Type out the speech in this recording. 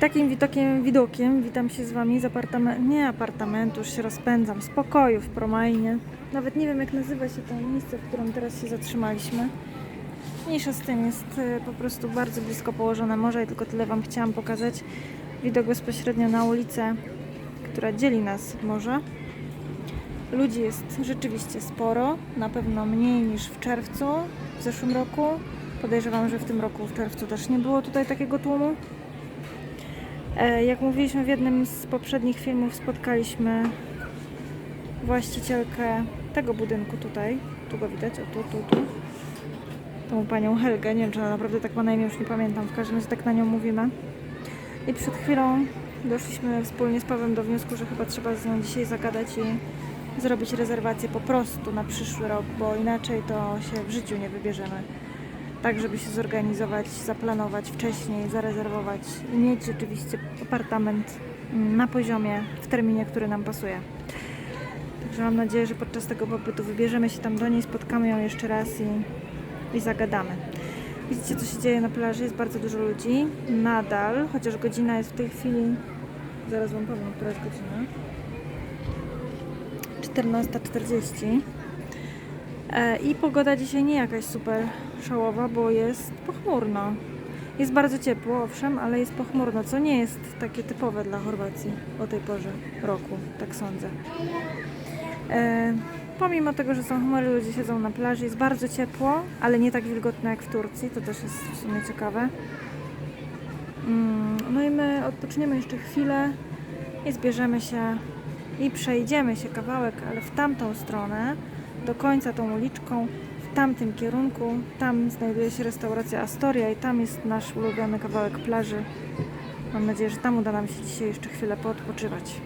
takim widokiem, widokiem witam się z Wami z apartamentu, nie apartamentu, już się rozpędzam, z pokoju w Promajnie. Nawet nie wiem jak nazywa się to miejsce, w którym teraz się zatrzymaliśmy. Mniejsza z tym jest e, po prostu bardzo blisko położone morze i tylko tyle Wam chciałam pokazać. Widok bezpośrednio na ulicę, która dzieli nas od morza. Ludzi jest rzeczywiście sporo, na pewno mniej niż w czerwcu w zeszłym roku. Podejrzewam, że w tym roku w czerwcu też nie było tutaj takiego tłumu. E, Jak mówiliśmy w jednym z poprzednich filmów, spotkaliśmy właścicielkę tego budynku tutaj. Tu go widać, o tu, tu, tu. Tą panią Helgę, nie wiem czy ona naprawdę tak ma na imię, już nie pamiętam, w każdym razie tak na nią mówimy. I przed chwilą doszliśmy wspólnie z Pawłem do wniosku, że chyba trzeba z nią dzisiaj zagadać i zrobić rezerwację po prostu na przyszły rok, bo inaczej to się w życiu nie wybierzemy. Tak, żeby się zorganizować, zaplanować wcześniej, zarezerwować i mieć rzeczywiście apartament mm, na poziomie, w terminie, który nam pasuje. Także mam nadzieję, że podczas tego pobytu wybierzemy się tam do niej, spotkamy ją jeszcze raz i, i zagadamy. Widzicie, co się dzieje na plaży? Jest bardzo dużo ludzi. Nadal, chociaż godzina jest w tej chwili. Zaraz Wam powiem, która jest godzina. 14.40. E, I pogoda dzisiaj nie jakaś super szałowa, bo jest pochmurno. Jest bardzo ciepło, owszem, ale jest pochmurno, co nie jest takie typowe dla Chorwacji o tej porze roku, tak sądzę. E, pomimo tego, że są chmury, ludzie siedzą na plaży, jest bardzo ciepło, ale nie tak wilgotno jak w Turcji, to też jest w sumie ciekawe. Mm, No i my odpoczniemy jeszcze chwilę i zbierzemy się i przejdziemy się kawałek, ale w tamtą stronę, do końca tą uliczką, tamtym kierunku. Tam znajduje się restauracja Astoria i tam jest nasz ulubiony kawałek plaży. Mam nadzieję, że tam uda nam się dzisiaj jeszcze chwilę poodpoczywać.